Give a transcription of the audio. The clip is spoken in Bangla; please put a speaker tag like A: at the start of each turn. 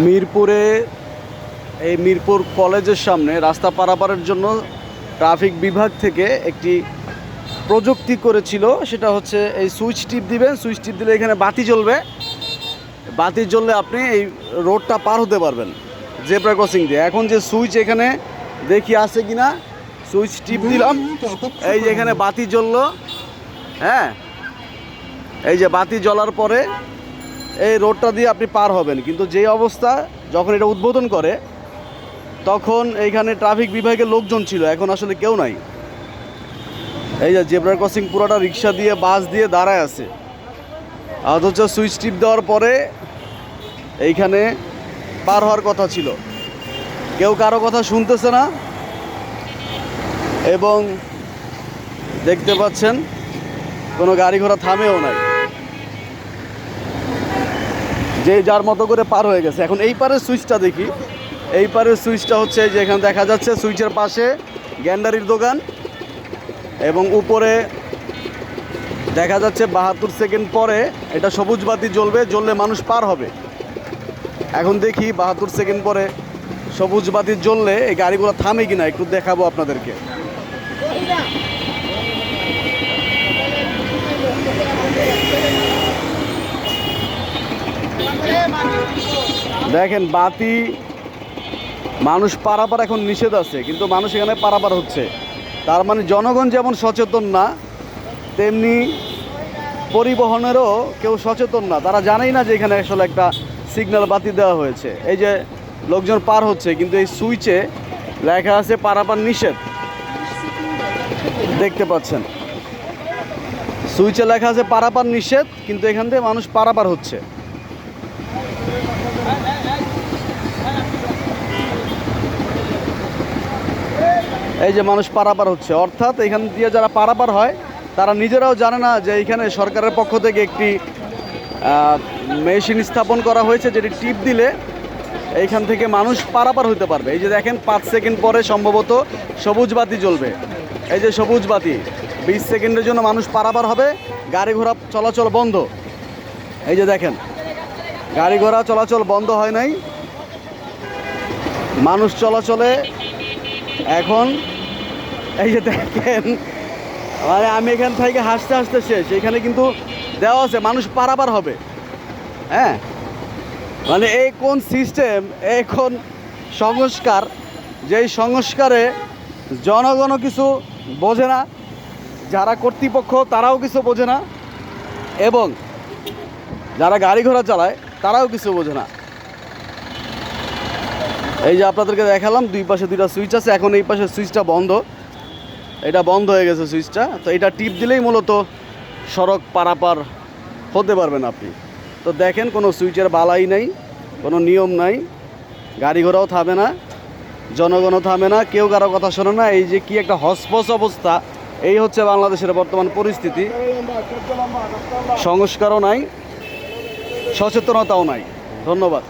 A: মিরপুরে, এই মিরপুর কলেজের সামনে রাস্তা পারাপারের জন্য ট্রাফিক বিভাগ থেকে একটি প্রযুক্তি করেছিল, সেটা হচ্ছে এই সুইচ টিপ দিবেন, সুইচ টিপ দিলে এখানে বাতি জ্বলবে। বাতি জ্বললে আপনি এই রোডটা পার হতে পারবেন, জেব্রা ক্রসিং দিয়ে। এখন যে সুইচ এখানে দেখি আছে কি না সুইচ টিপ দিলাম, এই যে এখানে বাতি জ্বললো হ্যাঁ? এই যে বাতি জ্বলার পরে এই রোডটা দিয়ে আপনি পার হবেন। কিন্তু যে অবস্থা, যখন এটা উদ্বোধন করে, তখন এইখানে ট্রাফিক বিভাগের লোকজন ছিল, এখন আসলে কেউ নাই। এই যে জেব্রা ক্রসিং পুরোটা রিক্সা দিয়ে, বাস দিয়ে দাঁড়ায় আছে। অথচ সুইচ টিপ দেওয়ার পরে এইখানে পার হওয়ার কথা ছিল। কেউ কারও কথা শুনতেছে না। এবং দেখতে পাচ্ছেন, কোনো গাড়ি ঘোড়া থামেও নাই। যে যার মতো করে পার হয়ে গেছে। এখন এই পারের সুইচটা দেখি। এই পারের সুইচটা হচ্ছে যে এখানে দেখা যাচ্ছে সুইচের পাশে গ্যান্ডারির দোকান এবং উপরে দেখা যাচ্ছে বাহাত্তর সেকেন্ড পরে এটা সবুজ বাতি জ্বলবে, জ্বললে মানুষ পার হবে। এখন দেখি বাহাত্তর সেকেন্ড পরে সবুজ বাতি জ্বললে এই গাড়িগুলো থামে কিনা, একটু দেখাবো আপনাদেরকে। দেখেন, বাতি, মানুষ পারাপার এখন নিষেধ আছে, কিন্তু মানুষ এখানে পারাপার হচ্ছে। তার মানে জনগণ যেমন সচেতন না, তেমনি পরিবহনেরও কেউ সচেতন না। তারা জানেই না যে এখানে আসলে একটা সিগন্যাল বাতি দেওয়া হয়েছে। এই যে লোকজন পার হচ্ছে, কিন্তু এই সুইচে লেখা আছে পারাপার নিষেধ। দেখতে পাচ্ছেন। সুইচে লেখা আছে পারাপার নিষেধ, কিন্তু এখান থেকে মানুষ পারাপার হচ্ছে। এই যে মানুষ পারাপার হচ্ছে। অর্থাৎ এখান দিয়ে যারা পারাপার হয়, তারা নিজেরাও জানে না যে এইখানে সরকারের পক্ষ থেকে একটি মেশিন স্থাপন করা হয়েছে যেটি টিপ দিলে এইখান থেকে মানুষ পারাপার হতে পারবে। এই যে দেখেন, পাঁচ সেকেন্ড পরে সম্ভবত সবুজ বাতি জ্বলবে। এই যে সবুজ বাতি বিশ সেকেন্ডের জন্য মানুষ পারাপার হবে, গাড়ি ঘোড়া চলাচল বন্ধ। এই যে দেখেন, গাড়ি ঘোড়া চলাচল বন্ধ হয় নাই। মানুষ চলাচলে এখন এই যে দেখেন। মানে আমি এখান থেকে হাসতে হাসতে শেষ। এখানে কিন্তু দেওয়া আছে, মানুষ পারাপার হবে। হ্যাঁ? মানে এই কোন সিস্টেম এই কোন সংস্কার, যেই সংস্কারে জনগণও কিছু বোঝে না, যারা কর্তৃপক্ষ তারাও কিছু বোঝে না, এবং যারা গাড়ি ঘোড়া চালায় তারাও কিছু বোঝে না। এই যে আপনাদেরকে দেখালাম, দুই পাশে দুইটা সুইচ আছে, এখন এই পাশে সুইচটা বন্ধ। এটা বন্ধ হয়ে গেছে সুইচটা। তো এটা টিপ দিলেই মূলত সড়ক পারাপার হতে পারবেন আপনি। তো দেখেন, কোনো সুইচের বালাই নাই, কোনো নিয়ম নাই, গাড়ি ঘোড়াও থামে না, জনগণও থামে না, কেউ কারও কথা শোনে না। এই যে কি একটা হসপস অবস্থা, এই হচ্ছে বাংলাদেশের বর্তমান পরিস্থিতি। সংস্কারও নাই, সচেতনতাও নাই। ধন্যবাদ।